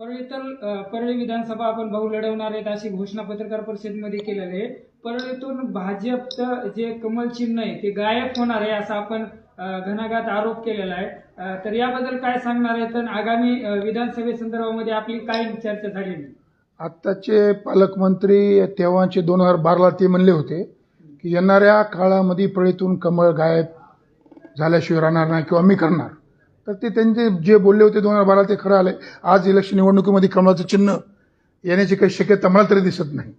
परळी तर परळी विधानसभा आपण भाऊ लढवणार आहेत अशी घोषणा पत्रकार परिषदेमध्ये केलेली आहे. परळीतून भाजपचं जे कमल चिन्ह आहे ते गायब होणार आहे असा आपण घनाघात घणाघात आरोप केलेला आहे. तर याबद्दल काय सांगणार आहे तर आगामी विधानसभे विधानसभेसंदर्भामध्ये आपली काय चर्चा झाली आत्ताचे पालकमंत्री तेव्हाचे दोन हजार बाराला ते म्हणले होते की येणाऱ्या काळामध्ये परळीतून कमळ गायब झाल्याशिवाय राहणार नाही किंवा मी करणार. तर ते त्यांचे जे बोलले होते दोन हजार बारा ते खरं आले आज इलेक्शन निवडणुकीमध्ये कमळाचं चिन्ह येण्याची काही शक्यता मला तरी दिसत नाही.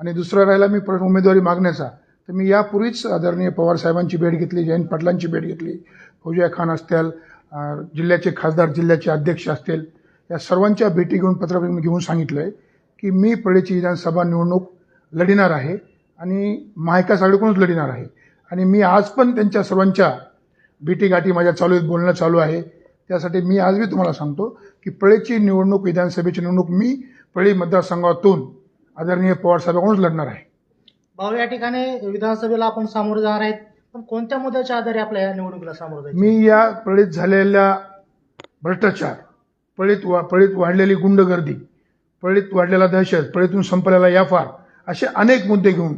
आणि दुसरा राहिला मी परत उमेदवारी मागण्याचा. तर मी यापूर्वीच आदरणीय पवार साहेबांची भेट घेतली जयंत पाटलांची भेट घेतली फौजिया खान असतील जिल्ह्याचे खासदार जिल्ह्याचे अध्यक्ष असतील या सर्वांच्या भेटी घेऊन पत्र घेऊन सांगितलं आहे की मी परळीची विधानसभा निवडणूक लढिणार आहे आणि महाविकास आघाडीकडूनच लढणार आहे. आणि मी आज पण त्यांच्या सर्वांच्या भेटीगाठी माझ्या चालू आहेत बोलणं चालू आहे. त्यासाठी मी आज मी तुम्हाला सांगतो की पळेची निवडणूक विधानसभेची निवडणूक मी पळी मतदारसंघातून आदरणीय पवार साहेबांकडूनच लढणार आहे. भाऊ या ठिकाणी विधानसभेला आपण सामोरे जाणार आहेत. पण कोणत्या मुद्द्याच्या आधारे आपल्या या निवडणुकीला सामोरं जायचं? मी या पळीत झालेल्या भ्रष्टाचार पळीत वा पळीत वाढलेली गुंडगर्दी पळीत वाढलेला दहशत पळीतून संपलेला याफार असे अनेक मुद्दे घेऊन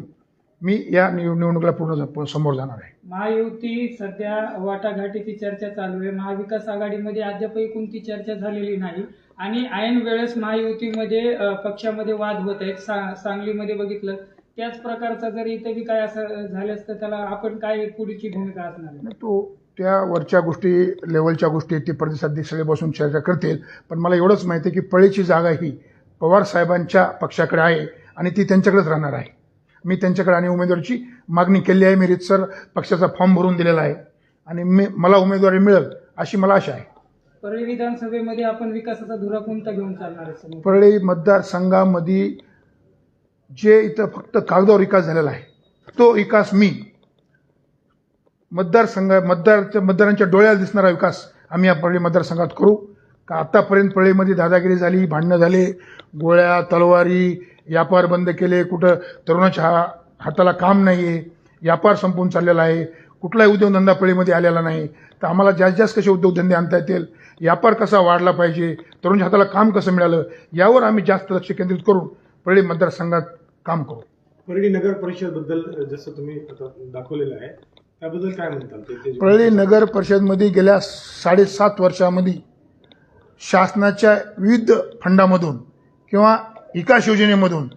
मी या निव- निवडणुकीला पूर्ण समोर जाणार आहे. महायुती सध्या वाटाघाटीची चर्चा चालू आहे. महाविकास आघाडीमध्ये अद्यापही कोणती चर्चा झालेली नाही. आणि ऐन वेळेस महायुतीमध्ये पक्षामध्ये वाद होत आहेत. सा- सांगलीमध्ये बघितलं. त्याच प्रकारचा जर इथं बी काय असं झालं असतं त्याला आपण काय पुढची भूमिका असणार तो त्या वरच्या गोष्टी लेवलच्या गोष्टी ते सगळे बसून चर्चा करतील. पण मला एवढंच माहिती आहे की पळीची जागा ही पवार साहेबांच्या पक्षाकडे आहे आणि ती त्यांच्याकडेच राहणार आहे. मी त्यांच्याकडे आणि उमेदवारीची मागणी केली आहे. मी रितसर पक्षाचा फॉर्म भरून दिलेला आहे. आणि मी मला उमेदवारी मिळेल अशी मला आशा आहे. परळी विधानसभेमध्ये आपण विकासाचा धुरा कोणता घेऊन चालणार आहे? परळी मतदारसंघामध्ये जे इथं फक्त कागदावर विकास झालेला आहे तो विकास मी मतदारसंघ मतदार मतदारांच्या डोळ्याला दिसणारा विकास आम्ही या परळी मतदारसंघात करू. का आतापर्यंत परळीमध्ये दादागिरी झाली भांडणं झाले गोळ्या तलवारी व्यापार बंद केले कुठं तरुणाच्या हाताला काम नाही आहे व्यापार संपून चाललेला आहे कुठलाही उद्योगधंदा परळीमध्ये आलेला नाही तर आम्हाला जास्त जास्त कसे उद्योगधंदे आणता येतील? व्यापार कसा वाढला पाहिजे? तरुणाच्या हाताला काम कसं मिळालं? यावर आम्ही जास्त लक्ष केंद्रित करून परळी मतदारसंघात काम करू. परळी नगर परिषदबद्दल जसं तुम्ही आता दाखवलेलं आहे त्याबद्दल काय म्हणताल ते- ते परळी नगर परिषदमध्ये गेल्या साडेसात वर्षामध्ये शासनाच्या विविध फंडामधून किंवा विकास योजनेमधून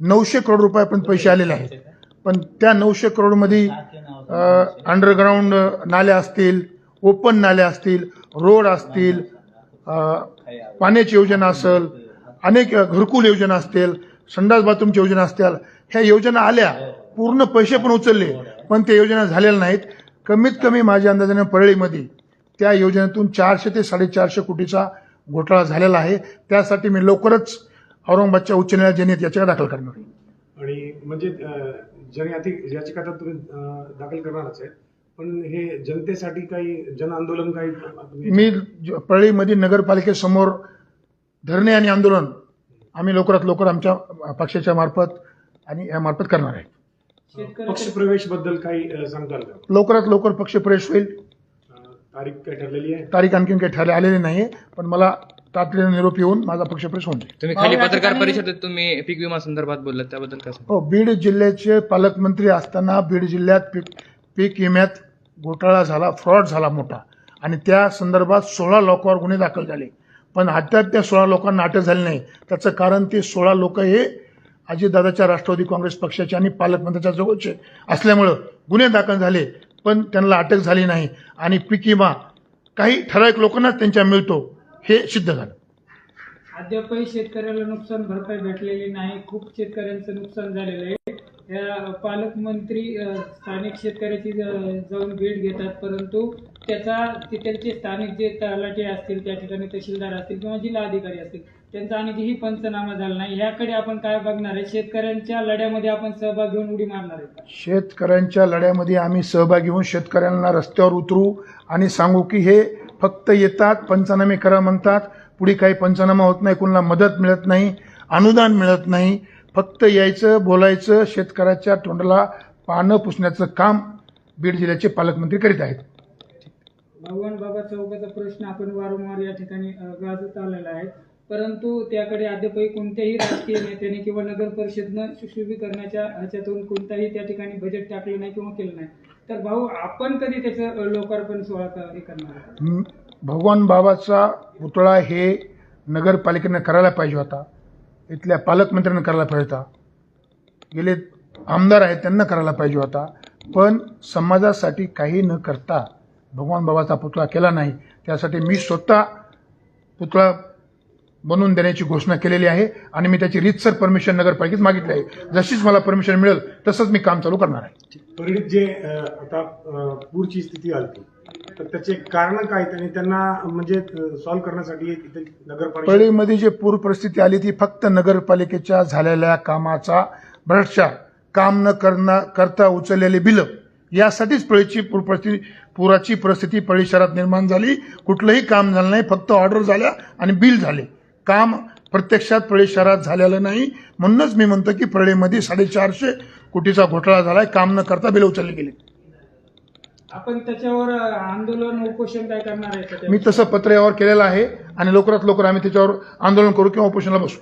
नऊशे करोड रुपयापर्यंत पैसे आलेले आहेत. पण त्या नऊशे करोडमध्ये अंडरग्राऊंड नाल्या असतील ओपन नाल्या असतील रोड असतील पाण्याची योजना असेल अनेक घरकुल योजना असतील संडास बाथरूमची योजना असतील ह्या योजना आल्या पूर्ण पैसे पण उचलले पण त्या योजना झालेल्या नाहीत. कमीत कमी माझ्या अंदाजाने परळीमध्ये त्या योजनेतून चारशे ते साडेचारशे कोटीचा घोटाळा झालेला आहे. त्यासाठी मी लवकरच औरंगाबादच्या उच्च न्यायालयात जनहित याचिका दाखल करणार. आहे आणि म्हणजे जनयाती याचिका तर तुम्ही दाखल करणारच आहे पण हे जनतेसाठी काही जन आंदोलन काही मी परळीमध्ये नगरपालिकेसमोर धरणे आणि आंदोलन आम्ही लवकरात लवकर आमच्या पक्षाच्या मार्फत आणि या मार्फत करणार आहे. शेतकरी पक्ष प्रवेशबद्दल काही अं, सांगताल का? लवकरात लवकर पक्ष प्रवेश होईल. तारीख काय ठरलेली आहे? तारीख आणखीन काही ठरले आलेली नाही पण मला तातडीने निरोप येऊन माझा पक्ष प्रवेश होऊन जाईल तुम्ही भाऊ, खाली पत्रकार परिषदेत तुम्ही पीक विमा संदर्भात बोललात त्याबद्दल काय सांगाल? हो बीड जिल्ह्याचे पालकमंत्री असताना बीड जिल्ह्यात पीक पीक विम्यात घोटाळा झाला फ्रॉड झाला मोठा. आणि त्या संदर्भात सोळा लोकांवर गुन्हे दाखल झाले. पण अद्याप त्या सोळा लोकांना अटक झाली नाही. त्याचं कारण ते सोळा लोक हे अजितदादाच्या राष्ट्रवादी काँग्रेस पक्षाचे आणि पालकमंत्र्याच्या जवळचे असल्यामुळं गुन्हे दाखल झाले पण त्यांना अटक झाली नाही. आणि पीक विमा काही ठराविक लोकांनाच त्यांच्या मिळतो. हे सिद्ध झालं. अद्यापही शेतकऱ्याला नुकसान भरपाई भेटलेली नाही. खूप शेतकऱ्यांचं नुकसान झालेलं आहे. या पालकमंत्री स्थानिक शेतकऱ्याची जाऊन भेट घेतात. परंतु त्याचा तिथलचे स्थानिक जे तलाठी असतील त्या ठिकाणी तहसीलदार असतील किंवा जिल्हा अधिकारी असतील त्यांचा आणखीही पंचनामा झाला नाही याकडे आपण काय बघणार आहे? शेतकऱ्यांच्या लढ्यामध्ये आपण सहभाग घेऊन उडी मारणार आहे शेतकऱ्यांच्या लढ्यामध्ये आम्ही सहभागी होऊन शेतकऱ्यांना रस्त्यावर उतरू आणि सांगू की हे फक्त येतात पंचनामे करा म्हणतात. पुढे काही पंचनामा होत नाही कोणाला मदत मिळत नाही अनुदान मिळत नाही. फक्त यायचं बोलायचं शेतकऱ्याच्या तोंडाला पानं पुसण्याचं काम बीड जिल्ह्याचे पालकमंत्री करीत आहेत. भगवान बाबा चौकाचा प्रश्न आपण वारंवार या ठिकाणी गाजत आलेला आहे. परंतु त्याकडे अद्यापही कोणत्याही राजकीय नेत्याने किंवा नगर परिषदनं सुशोभीकरणाच्या ह्याच्यातून कोणताही त्या ठिकाणी बजेट टाकलं नाही किंवा केलं नाही. तर भाऊ आपण कधी त्याचं लोकार्पण सोहळा हे करणार भगवान बाबाचा पुतळा हे नगरपालिकेनं करायला पाहिजे होता. इथल्या पालकमंत्र्यांना करायला पाहिजे होता. गेले आमदार आहेत त्यांना करायला पाहिजे होता. पण समाजासाठी काही न करता भगवान बाबाचा पुतळा केला नाही. त्यासाठी मी स्वतः पुतळा बनवून देण्याची घोषणा केलेली आहे आणि मी त्याची रीतसर परमिशन नगरपालिकेत मागितली आहे. जशीच मला परमिशन मिळेल तसंच मी काम चालू करणार आहे. परळीत जे आता पूरची स्थिती आली तर त्याचे कारण काय त्यांनी त्यांना म्हणजे सॉल्व्ह करण्यासाठी नगरपालिका परळीमध्ये जे पूर परिस्थिती आली ती फक्त नगरपालिकेच्या झालेल्या कामाचा भ्रष्टाचार काम न करता करता उचललेले बिलं. यासाठीच पळीची पूर परिस्थिती पुराची परिस्थिती पळी शहरात निर्माण झाली. कुठलंही काम झालं नाही फक्त ऑर्डर झाल्या आणि बिल झाले. काम प्रत्यक्षात पळी शहरात झालेलं नाही. म्हणूनच मी म्हणतो की परळीमध्ये साडेचारशे कोटीचा घोटाळा झालाय. काम न करता बिलं उचलली गेली. आपण त्याच्यावर आंदोलन उपोषण काय करणार आहे? मी तसं पत्र यावर केलेलं आहे आणि लवकरात लवकर आम्ही त्याच्यावर आंदोलन करू किंवा उपोषणाला बसू.